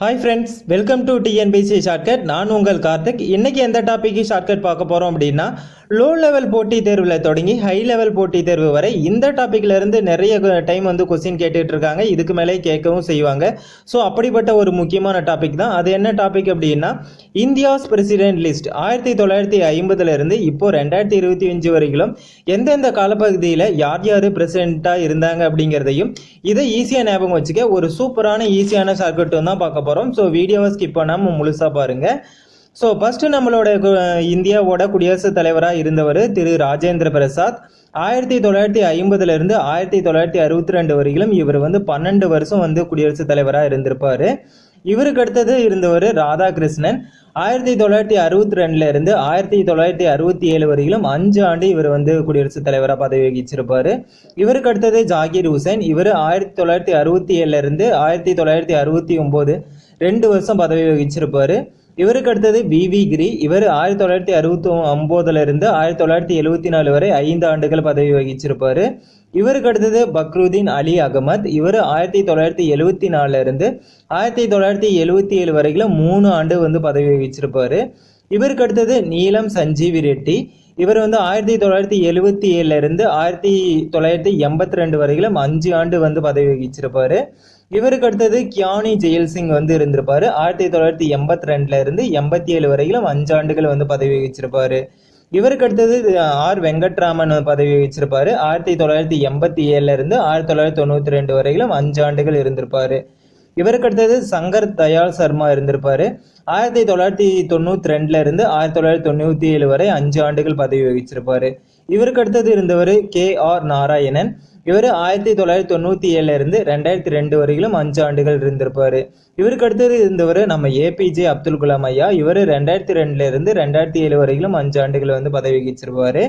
Hi friends welcome to TNPSC shortcut நான் உங்கள் கார்த்திக். இன்னைக்கு எந்த டாப்பிக்கு ஷார்ட்கட் பார்க்க போகிறோம் அப்படின்னா லோ லெவல் போட்டித் தேர்வில் தொடங்கி ஹை லெவல் போட்டித் தேர்வு வரை இந்த டாப்பிக்லேருந்து நிறைய டைம் வந்து கொஸ்டின் கேட்டுட்டு இருக்காங்க. இதுக்கு மேலே கேட்கவும் செய்வாங்க. ஸோ அப்படிப்பட்ட ஒரு முக்கியமான டாபிக் தான். அது என்ன டாபிக் அப்படின்னா இந்தியாஸ் பிரசிடென்ட் லிஸ்ட் ஆயிரத்தி தொள்ளாயிரத்தி ஐம்பதுலேருந்து இப்போ ரெண்டாயிரத்தி இருபத்தி அஞ்சு வரைக்கும் எந்தெந்த காலப்பகுதியில் யார் யார் பிரசிடெண்ட்டாக இருந்தாங்க அப்படிங்கிறதையும் இதை ஈஸியாக ஞாபகம் வச்சுக்க ஒரு சூப்பரான ஈஸியான ஷார்ட்கட்டும் தான் பார்க்க போகிறோம் ஸோ வீடியோவை ஸ்கிப் பண்ணாமல் முழுசாக பாருங்கள் ஸோ ஃபஸ்ட்டு நம்மளோட இந்தியாவோட குடியரசுத் தலைவராக இருந்தவர் திரு ராஜேந்திர பிரசாத். ஆயிரத்தி தொள்ளாயிரத்தி ஐம்பதுலேருந்து ஆயிரத்தி தொள்ளாயிரத்தி அறுபத்தி ரெண்டு வரையிலும் இவர் வந்து பன்னெண்டு வருஷம் வந்து குடியரசுத் தலைவராக இருந்திருப்பார். இவருக்கு அடுத்தது இருந்தவர் ராதாகிருஷ்ணன். ஆயிரத்தி தொள்ளாயிரத்தி அறுபத்தி ரெண்டுல இருந்து ஆயிரத்தி தொள்ளாயிரத்தி அறுபத்தி ஏழு வரையிலும் அஞ்சு ஆண்டு இவர் வந்து குடியரசுத் தலைவராக பதவி வகிச்சிருப்பாரு. இவருக்கு அடுத்தது ஜாகிர் ஹுசைன். இவர் ஆயிரத்தி தொள்ளாயிரத்தி அறுபத்தி ஏழுல இருந்து ஆயிரத்தி தொள்ளாயிரத்தி அறுபத்தி ஒன்பது ரெண்டு வருஷம் பதவி வகிச்சிருப்பாரு. இவருக்கு அடுத்தது விவி கிரி. இவர் ஆயிரத்தி தொள்ளாயிரத்தி அறுபத்தி ஒம்போதுல இருந்து ஆயிரத்தி தொள்ளாயிரத்தி எழுபத்தி நாலு வரை ஐந்து ஆண்டுகள் பதவி வகிச்சிருப்பாரு. இவருக்கு அடுத்தது பக்ருதீன் அலி அகமத். இவர் ஆயிரத்தி தொள்ளாயிரத்தி எழுவத்தி நாலுல இருந்து ஆயிரத்தி தொள்ளாயிரத்தி எழுவத்தி ஏழு வரைக்கும் மூணு ஆண்டு வந்து பதவி வகிச்சிருப்பாரு. இவருக்கு அடுத்தது நீலம் சஞ்சீவி ரெட்டி. இவர் வந்து ஆயிரத்தி தொள்ளாயிரத்தி எழுவத்தி ஏழுல இருந்து ஆயிரத்தி தொள்ளாயிரத்தி எண்பத்தி ரெண்டு வரையிலும் அஞ்சு ஆண்டு வந்து பதவி வகிச்சிருப்பாரு. இவருக்கு அடுத்தது கியானி ஜெயல் சிங் வந்து இருந்திருப்பாரு. ஆயிரத்தி தொள்ளாயிரத்தி எண்பத்தி ரெண்டுல இருந்து எண்பத்தி ஏழு வரையிலும் அஞ்சு ஆண்டுகள் வந்து பதவி வகிச்சிருப்பாரு. இவருக்கு அடுத்தது ஆர் வெங்கட்ராமன் பதவி வகிச்சிருப்பாரு. ஆயிரத்தி தொள்ளாயிரத்தி எண்பத்தி ஏழுல இருந்து ஆயிரத்தி தொள்ளாயிரத்தி தொண்ணூத்தி ரெண்டு வரையிலும் அஞ்சு ஆண்டுகள் இருந்திருப்பாரு. இவருக்கு அடுத்தது சங்கர் தயாள் சர்மா இருந்திருப்பாரு. ஆயிரத்தி தொள்ளாயிரத்தி தொண்ணூத்தி ரெண்டுல இருந்து ஆயிரத்தி தொள்ளாயிரத்தி தொண்ணூத்தி ஏழு வரை அஞ்சு ஆண்டுகள் பதவி வகிச்சிருப்பாரு. இவருக்கு அடுத்தது இருந்தவர் கே ஆர் நாராயணன். இவர் ஆயிரத்தி தொள்ளாயிரத்தி தொண்ணூத்தி ஏழுல இருந்து ரெண்டாயிரத்தி ரெண்டு வரையிலும் அஞ்சு ஆண்டுகள் இருந்திருப்பாரு. இவருக்கு அடுத்தது இருந்தவர் நம்ம ஏபிஜே அப்துல் கலாம் ஐயா. இவர் ரெண்டாயிரத்தி ரெண்டுல இருந்து ரெண்டாயிரத்தி ஏழு வரையிலும் அஞ்சு ஆண்டுகள் வந்து பதவி வகிச்சிருப்பாரு.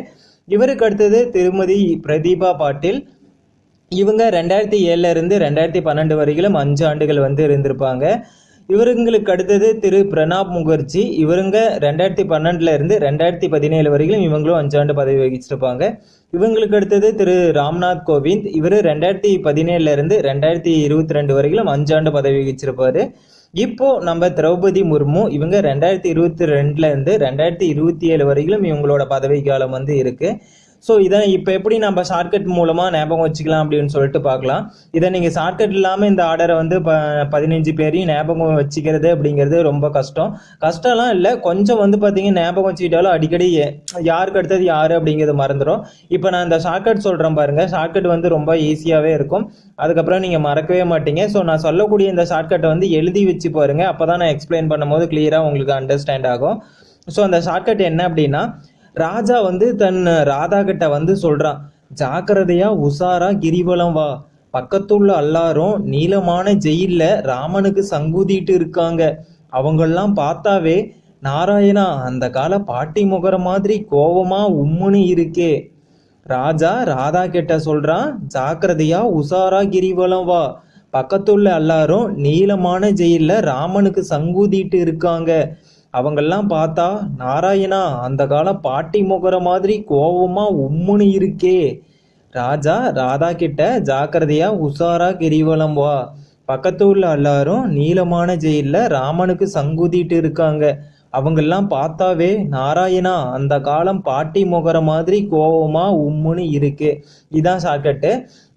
இவருக்கு அடுத்தது திருமதி பிரதீபா பாட்டில். இவங்க ரெண்டாயிரத்தி ஏழுல இருந்து ரெண்டாயிரத்தி பன்னெண்டு வரையிலும் அஞ்சு ஆண்டுகள் வந்து இருந்திருப்பாங்க. இவருங்களுக்கு அடுத்தது திரு பிரணாப் முகர்ஜி. இவருங்க ரெண்டாயிரத்தி பன்னெண்டுல இருந்து ரெண்டாயிரத்தி பதினேழு வரையிலும் இவங்களும் அஞ்சாண்டு பதவி வகிச்சிருப்பாங்க. இவங்களுக்கு அடுத்தது திரு ராம்நாத் கோவிந்த். இவர் ரெண்டாயிரத்தி பதினேழுல இருந்து ரெண்டாயிரத்தி இருபத்தி ரெண்டு வரையிலும் அஞ்சாண்டு பதவி வகிச்சிருப்பாரு. இப்போ நம்ம திரௌபதி முர்மு இவங்க ரெண்டாயிரத்தி இருபத்தி ரெண்டுல இருந்து ரெண்டாயிரத்தி இருபத்தி ஏழு வரையிலும் இவங்களோட பதவி காலம் வந்து இருக்கு. ஸோ இதை இப்போ எப்படி நம்ம ஷார்ட்கட் மூலமாக ஞாபகம் வச்சுக்கலாம் அப்படின்னு சொல்லிட்டு பார்க்கலாம். இதை நீங்கள் ஷார்ட்கட் இல்லாமல் இந்த ஆர்டரை வந்து ப பதினஞ்சு பேரையும் ஞாபகம் வச்சுக்கிறது அப்படிங்கிறது ரொம்ப கஷ்டம். கஷ்டம்லாம் இல்லை கொஞ்சம் வந்து பார்த்தீங்கன்னா ஞாபகம் வச்சுக்கிட்டாலும் அடிக்கடி யாருக்கு அடுத்தது யார் அப்படிங்கிறது மறந்துடும் இப்போ நான் இந்த ஷார்ட்கட் சொல்கிறேன் பாருங்கள் ஷார்ட்கட் வந்து ரொம்ப ஈஸியாகவே இருக்கும். அதுக்கப்புறம் நீங்கள் மறக்கவே மாட்டீங்க. ஸோ நான் சொல்லக்கூடிய இந்த ஷார்ட்கட்டை வந்து எழுதி வச்சு பாருங்கள் அப்போ தான் நான் எக்ஸ்பிளைன் பண்ணும்போது கிளியராக உங்களுக்கு அண்டர்ஸ்டாண்ட் ஆகும். ஸோ அந்த ஷார்ட்கட் என்ன அப்படின்னா ராஜா வந்து தன் ராதா கிட்ட வந்து சொல்றான் ஜாக்கிரதையா உசாரா கிரிவலம் வா. பக்கத்துள்ள எல்லாரும் நீளமான ஜெயில ராமனுக்கு சங்கூதிட்டு இருக்காங்க. அவங்கெல்லாம் பார்த்தாவே நாராயணா அந்த கால பாட்டி முகர மாதிரி கோவமா உம்முன்னு இருக்கே. ராஜா ராதா கிட்ட சொல்றான் ஜாக்கிரதையா உசாரா கிரிவலம் வா. பக்கத்துள்ள எல்லாரும் நீளமான ஜெயில ராமனுக்கு சங்கூதிட்டு இருக்காங்க. அவங்கெல்லாம் பார்த்தா நாராயணா அந்த காலம் பாட்டி முகர மாதிரி கோவமா உம்முன்னு இருக்கே. ராஜா ராதா கிட்ட ஜாக்கிரதையா உஷாரா கிரிவலம் வா. பக்கத்து உள்ள எல்லாரும் நீளமான ஜெயிலில் ராமனுக்கு சங்குதிட்டு இருக்காங்க. அவங்கெல்லாம் பார்த்தாவே நாராயணா அந்த காலம் பாட்டி முகர மாதிரி கோபமா உம்முன்னு இருக்கு. இதான் ஷார்ட்கட்டு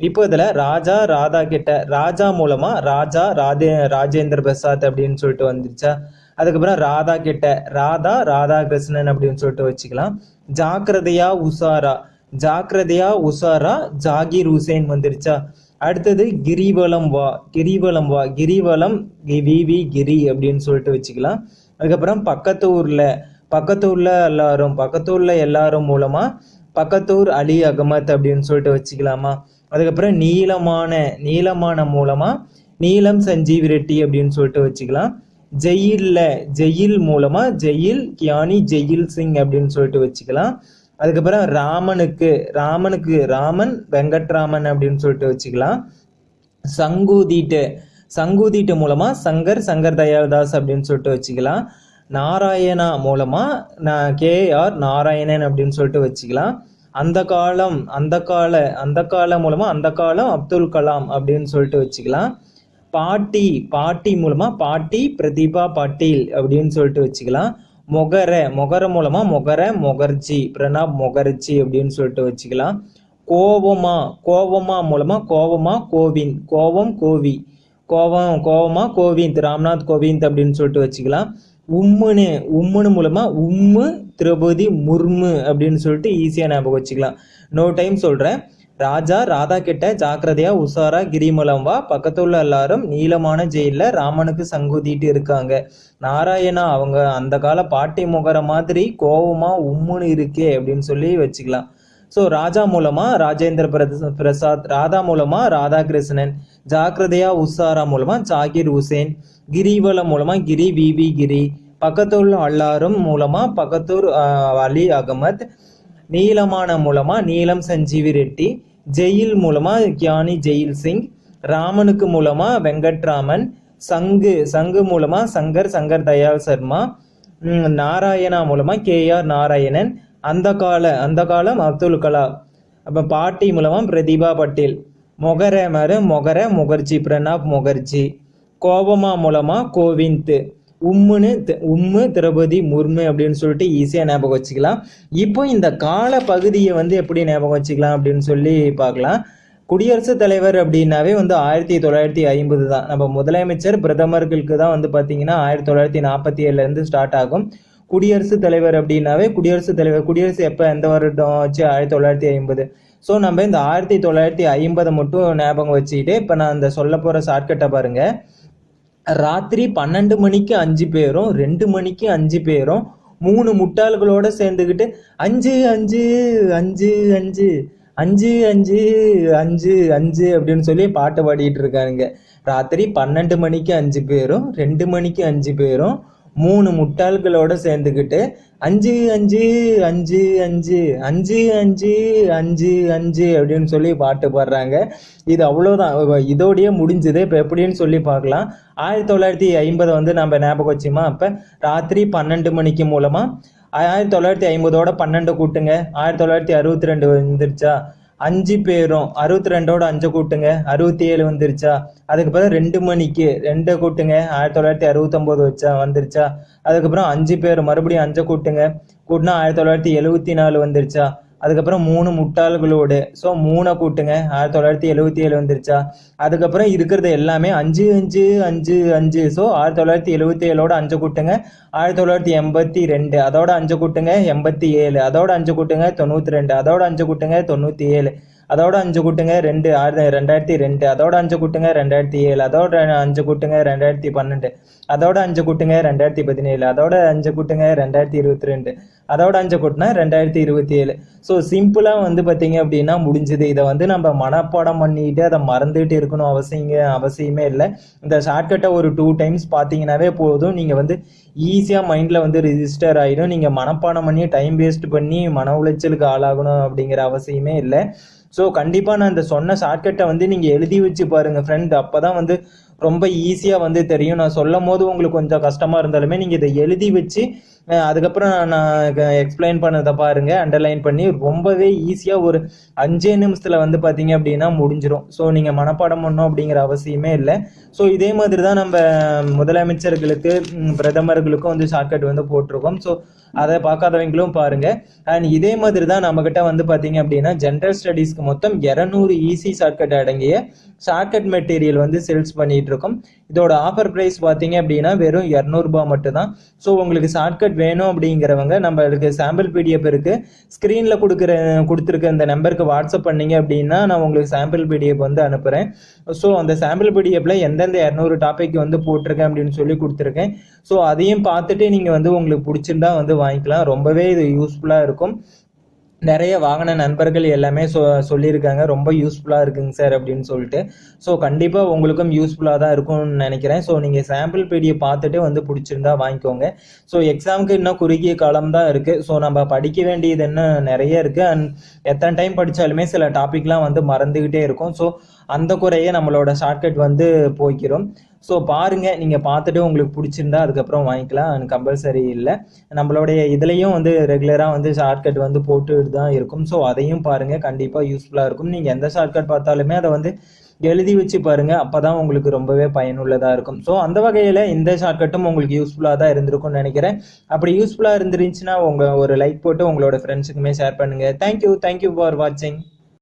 இப்போ இதில் ராஜா ராதா கிட்ட ராஜா மூலமா ராஜா ராதே ராஜேந்திர பிரசாத் அப்படின்னு சொல்லிட்டு வந்துருச்சா. அதுக்கப்புறம் ராதா கிட்ட ராதா ராதா கிருஷ்ணன் அப்படின்னு சொல்லிட்டு வச்சுக்கலாம். ஜாக்கிரதையா உசாரா ஜாக்கிரதையா உசாரா ஜாகிர் ஹுசேன் வந்துருச்சா? அடுத்தது கிரிவலம் வா கிரிவலம் வா கிரிவலம் கி- வி வி கிரி அப்படின்னு சொல்லிட்டு வச்சுக்கலாம். அதுக்கப்புறம் பக்கத்து ஊர்ல பக்கத்து ஊர்ல எல்லாரும் பக்கத்து ஊர்ல எல்லாரும் மூலமா பக்கத்தூர் அலி அகமத் அப்படின்னு சொல்லிட்டு வச்சுக்கலாமா? அதுக்கப்புறம் நீளமான நீளமான மூலமா நீளம் சஞ்சீவ் ரெட்டி அப்படின்னு சொல்லிட்டு வச்சுக்கலாம். ஜெயில்ல ஜெயில் மூலமா ஜெயில் கியானி ஜெயில் சிங் அப்படின்னு சொல்லிட்டு வச்சுக்கலாம். அதுக்கப்புறம் ராமனுக்கு ராமனுக்கு ராமன் வெங்கட்ராமன் அப்படின்னு சொல்லிட்டு வச்சுக்கலாம். சங்கூதிட்டு சங்கூதிட்டு மூலமா சங்கர் சங்கர் தயாள்தாஸ் அப்படின்னு சொல்லிட்டு வச்சுக்கலாம். நாராயணா மூலமா நான் கே ஆர் நாராயணன் அப்படின்னு சொல்லிட்டு வச்சுக்கலாம். அந்த காலம் அந்த கால அந்த காலம் மூலமா அந்த காலம் அப்துல் கலாம் அப்படின்னு சொல்லிட்டு வச்சுக்கலாம். பாட்டி பாட்டி மூலமாக பாட்டி பிரதீபா பாட்டீல் அப்படின்னு சொல்லிட்டு வச்சுக்கலாம். மொகர மொகர மூலமாக மொகர மொகர்ஜி பிரணாப் மொகர்ஜி அப்படின்னு சொல்லிட்டு வச்சுக்கலாம். கோவமா கோவமா மூலமாக கோவமா கோவிந்த் கோவம் கோவி கோவம் கோவமா கோவிந்த் ராம்நாத் கோவிந்த் அப்படின்னு சொல்லிட்டு வச்சுக்கலாம். உம்முன்னு உம்முன்னு மூலமாக உம்மு திரௌபதி முர்மு அப்படின்னு சொல்லிட்டு ஈஸியாக ஞாபகம் வச்சுக்கலாம். நோ டைம் சொல்கிறேன் ராஜா ராதா கிட்ட ஜாக்கிரதையா உஷாரா கிரிமலம் வா. பக்கத்துல எல்லாரும் நீளமான ஜெயில ராமனுக்கு சங்குதிட்டு இருக்காங்க. நாராயணா அவங்க அந்த கால பாட்டி முகர மாதிரி கோவமா உம்முன்னு இருக்கே அப்படின்னு சொல்லி வச்சுக்கலாம். ஸோ ராஜா மூலமா ராஜேந்திர பிரசாத் ராதா மூலமா ராதாகிருஷ்ணன் ஜாக்கிரதையா உஷாரா மூலமா ஜாகிர் ஹுசேன் கிரிவலம் மூலமா கிரி விவி கிரி பக்கத்துள்ள அல்லாரும் மூலமா பக்கத்தூர் அலி அகமத் நீலமான மூலமா நீலம் சஞ்சீவி ரெட்டி ஜெயில் மூலமா கியானி ஜெயில் சிங் ராமனுக்கு மூலமா வெங்கட்ராமன் சங்கு சங்கு மூலமா சங்கர் சங்கர் தயாள் சர்மா நாராயணா மூலமா கே ஆர் நாராயணன் அந்த கால அந்த காலம் அப்துல் கலாம். அப்போ பாட்டி மூலமா பிரதிபா பட்டேல். மொகர மரு மொகர முகர்ஜி பிரணாப் முகர்ஜி. கோபமா மூலமா கோவிந்த். உம்முன்னு உம்மு திரௌபதி முர்மு அப்படின்னு சொல்லிட்டு ஈஸியாக ஞாபகம் வச்சுக்கலாம். இப்போ இந்த கால பகுதியை வந்து எப்படி ஞாபகம் வச்சுக்கலாம் அப்படின்னு சொல்லி பார்க்கலாம். குடியரசுத் தலைவர் அப்படின்னாவே வந்து ஆயிரத்தி தொள்ளாயிரத்தி ஐம்பது தான். நம்ம முதலமைச்சர் பிரதமர்களுக்கு தான் வந்து பார்த்தீங்கன்னா ஆயிரத்தி தொள்ளாயிரத்தி நாற்பத்தி ஏழுலேருந்து ஸ்டார்ட் ஆகும். குடியரசுத் தலைவர் அப்படின்னாவே குடியரசுத் தலைவர் குடியரசு எப்போ எந்த வருடம் ஆச்சு ஆயிரத்தி தொள்ளாயிரத்தி ஐம்பது? ஸோ நம்ம இந்த ஆயிரத்தி தொள்ளாயிரத்தி ஐம்பதை மட்டும் ஞாபகம் வச்சுக்கிட்டு இப்போ நான் அந்த சொல்ல போகிற ஷார்ட்கட்டை பாருங்கள் ராத்திரி பன்னெண்டு மணிக்கு அஞ்சு பேரும் ரெண்டு மணிக்கு அஞ்சு பேரும் மூணு முட்டாள்களோட சேர்ந்துக்கிட்டு அஞ்சு அஞ்சு அஞ்சு அஞ்சு அஞ்சு அஞ்சு அஞ்சு அஞ்சு அப்படின்னு சொல்லி பாட்டு பாடிட்டு இருக்காருங்க. ராத்திரி பன்னெண்டு மணிக்கு அஞ்சு பேரும் ரெண்டு மணிக்கு அஞ்சு பேரும் மூணு முட்டாள்களோட சேர்ந்துக்கிட்டு அஞ்சு அஞ்சு அஞ்சு அஞ்சு அஞ்சு அஞ்சு அஞ்சு அஞ்சு அப்படின்னு சொல்லி பாட்டு பாடுறாங்க. இது அவ்வளோதான் இதோடையே முடிஞ்சுது. இப்போ எப்படின்னு சொல்லி பார்க்கலாம். ஆயிரத்தி தொள்ளாயிரத்தி ஐம்பது வந்து நம்ம ஞாபகம் வச்சுமா? அப்போ ராத்திரி பன்னெண்டு மணிக்கு மூலமாக ஆயிரத்தி தொள்ளாயிரத்தி ஐம்பதோட பன்னெண்டு கூட்டுங்க. ஆயிரத்தி தொள்ளாயிரத்தி அறுபத்தி ரெண்டு வந்துருச்சா? அஞ்சு பேரும் அறுபத்தி ரெண்டோட அஞ்சு கூட்டுங்க. அறுபத்தி ஏழு வந்துருச்சா அதுக்கப்புறம் ரெண்டு மணிக்கு ரெண்டை கூட்டுங்க. ஆயிரத்தி தொள்ளாயிரத்தி அறுபத்தொம்போது வச்சா வந்துருச்சா? அதுக்கப்புறம் அஞ்சு பேர் மறுபடியும் அஞ்சை கூட்டுங்க. கூட்டினா ஆயிரத்தி தொள்ளாயிரத்தி எழுபத்தி நாலு வந்துருச்சா? அதுக்கப்புறம் மூணு முட்டாள்களோடு ஸோ மூணை கூட்டுங்க. ஆயிரத்தி தொள்ளாயிரத்தி எழுபத்தி ஏழு வந்துருச்சா? அதுக்கப்புறம் இருக்கிறது எல்லாமே அஞ்சு அஞ்சு அஞ்சு அஞ்சு. ஸோ ஆயிரத்தி தொள்ளாயிரத்தி எழுபத்தி ஏழோட அஞ்சு கூட்டுங்க. ஆயிரத்தி தொள்ளாயிரத்தி எண்பத்தி ரெண்டு அதோட அஞ்சு கூட்டுங்க. எண்பத்தி ஏழு அதோட அஞ்சு கூட்டுங்க. தொண்ணூற்றி ரெண்டு அதோட அஞ்சு கூட்டுங்க. தொண்ணூற்றி ஏழு. அதோட அஞ்சு கூட்டுங்க ரெண்டு ஆறு ரெண்டாயிரத்தி ரெண்டு. அதோட அஞ்சு கூட்டுங்க ரெண்டாயிரத்தி ஏழு. அதோட அஞ்சு கூட்டுங்க ரெண்டாயிரத்தி பன்னெண்டு. அதோட அஞ்சு கூட்டுங்க ரெண்டாயிரத்தி பதினேழு. அதோட அஞ்சு கூட்டுங்க ரெண்டாயிரத்தி இருபத்தி ரெண்டு அதோட அஞ்சு கூட்டினா ரெண்டாயிரத்தி இருபத்தி ஏழு ஸோ சிம்பிளாக வந்து பார்த்தீங்க அப்படின்னா முடிஞ்சது. இதை வந்து நம்ம மனப்பாடம் பண்ணிட்டு அதை மறந்துட்டு இருக்கணும் அவசியங்க அவசியமே இல்லை. இந்த ஷார்ட்கட்டை ஒரு டூ டைம்ஸ் பார்த்தீங்கன்னாவே போதும். நீங்கள் வந்து ஈஸியாக மைண்டில் வந்து ரிஜிஸ்டர் ஆகிடும் நீங்கள் மனப்பாடம் பண்ணி டைம் வேஸ்ட் பண்ணி மன உளைச்சலுக்கு ஆளாகணும் அப்படிங்கிற அவசியமே இல்லை. ஸோ கண்டிப்பாக நான் இந்த சொன்ன ஷார்ட்கட்டை வந்து நீங்கள் எழுதி வச்சு பாருங்கள் ஃப்ரெண்ட் அப்போ தான் வந்து ரொம்ப ஈஸியாக வந்து தெரியும். நான் சொல்லும் போது உங்களுக்கு கொஞ்சம் கஷ்டமாக இருந்தாலுமே நீங்கள் இதை எழுதி வச்சு அதுக்கப்புறம் நான் எக்ஸ்பிளைன் பண்ணதை பாருங்கள் அண்டர்லைன் பண்ணி ரொம்பவே ஈஸியாக ஒரு அஞ்சே நிமிஷத்தில் வந்து பார்த்தீங்க அப்படின்னா முடிஞ்சிடும் ஸோ நீங்கள் மனப்பாடம் பண்ணணும் அப்படிங்கிற அவசியமே இல்லை. ஸோ இதே மாதிரி தான் நம்ம முதலமைச்சர்களுக்கு பிரதமர்களுக்கும் வந்து ஷார்ட்கட் வந்து போட்டிருக்கோம். ஸோ அதை பார்க்காதவங்களும் பாருங்கள் அண்ட் இதே மாதிரி தான் நம்மக்கிட்ட வந்து பார்த்தீங்க அப்படின்னா ஜென்ரல் ஸ்டடீஸ்க்கு மொத்தம் இரநூறு ஈஸி ஷார்ட்கட் அடங்கிய ஷார்ட்கட் மெட்டீரியல் வந்து சேல்ஸ் பண்ணிட்டு இருக்கும். இதோட ஆஃபர் ப்ரைஸ் பார்த்தீங்க அப்படின்னா வெறும் இரநூறுபா மட்டும்தான். ஸோ உங்களுக்கு ஷார்ட்கட் வேணும் அப்படிங்கிறவங்க நம்மளுக்கு சாம்பிள் பிடிஎஃப் இருக்கு. ஸ்க்ரீனில் கொடுக்குற கொடுத்துருக்க இந்த நம்பருக்கு வாட்ஸ்அப் பண்ணீங்க அப்படின்னா நான் உங்களுக்கு சாம்பிள் பிடிஎஃப் வந்து அனுப்புகிறேன் ஸோ அந்த சாம்பிள் பிடிஎஃப்ல எந்தெந்த இரநூறு டாபிக் வந்து போட்டிருக்கேன் அப்படின்னு சொல்லி கொடுத்துருக்கேன். ஸோ அதையும் பார்த்துட்டு நீங்கள் வந்து உங்களுக்கு பிடிச்சிருந்தா வந்து வாங்கிக்கலாம். ரொம்பவே இது யூஸ்ஃபுல்லாக இருக்கும். நிறைய வாங்கின நண்பர்கள் எல்லாமே சொ சொல்லியிருக்காங்க. ரொம்ப யூஸ்ஃபுல்லாக இருக்குங்க சார் அப்படின்னு சொல்லிட்டு. ஸோ கண்டிப்பாக உங்களுக்கும் யூஸ்ஃபுல்லாக தான் இருக்கும்னு நினைக்கிறேன். ஸோ நீங்கள் சாம்பிள் பீடியை பார்த்துட்டு வந்து பிடிச்சிருந்தா வாங்கிக்கோங்க. ஸோ எக்ஸாமுக்கு இன்னும் குறுகிய காலம் தான் இருக்குது ஸோ நம்ம படிக்க வேண்டியது இன்னும் நிறைய இருக்குது அண்ட் எத்தனை டைம் படித்தாலுமே சில டாபிக்லாம் வந்து மறந்துக்கிட்டே இருக்கும். ஸோ அந்த குறையே நம்மளோட ஷார்ட்கட் வந்து போய்க்கிறோம் ஸோ பாருங்கள் நீங்கள் பார்த்துட்டு உங்களுக்கு பிடிச்சிருந்தா அதுக்கப்புறம் வாங்கிக்கலாம். கம்பல்சரி இல்லை. நம்மளுடைய இதுலேயும் வந்து ரெகுலராக வந்து ஷார்ட்கட் வந்து போட்டுட்டு தான் இருக்கும். ஸோ அதையும் பாருங்கள் கண்டிப்பாக யூஸ்ஃபுல்லாக இருக்கும். நீங்கள் எந்த ஷார்ட்கட் பார்த்தாலுமே அதை வந்து எழுதி வச்சு பாருங்கள் அப்போ தான் உங்களுக்கு ரொம்பவே பயனுள்ளதாக இருக்கும். ஸோ அந்த வகையில் இந்த ஷார்ட்கட்டும் உங்களுக்கு யூஸ்ஃபுல்லாக தான் இருந்திருக்கும்னு நினைக்கிறேன். அப்படி யூஸ்ஃபுல்லாக இருந்துருந்துச்சுன்னா உங்கள் ஒரு லைக் போட்டு உங்களோட ஃப்ரெண்ட்ஸுக்குமே ஷேர் பண்ணுங்கள் thank you thank you for வாட்சிங்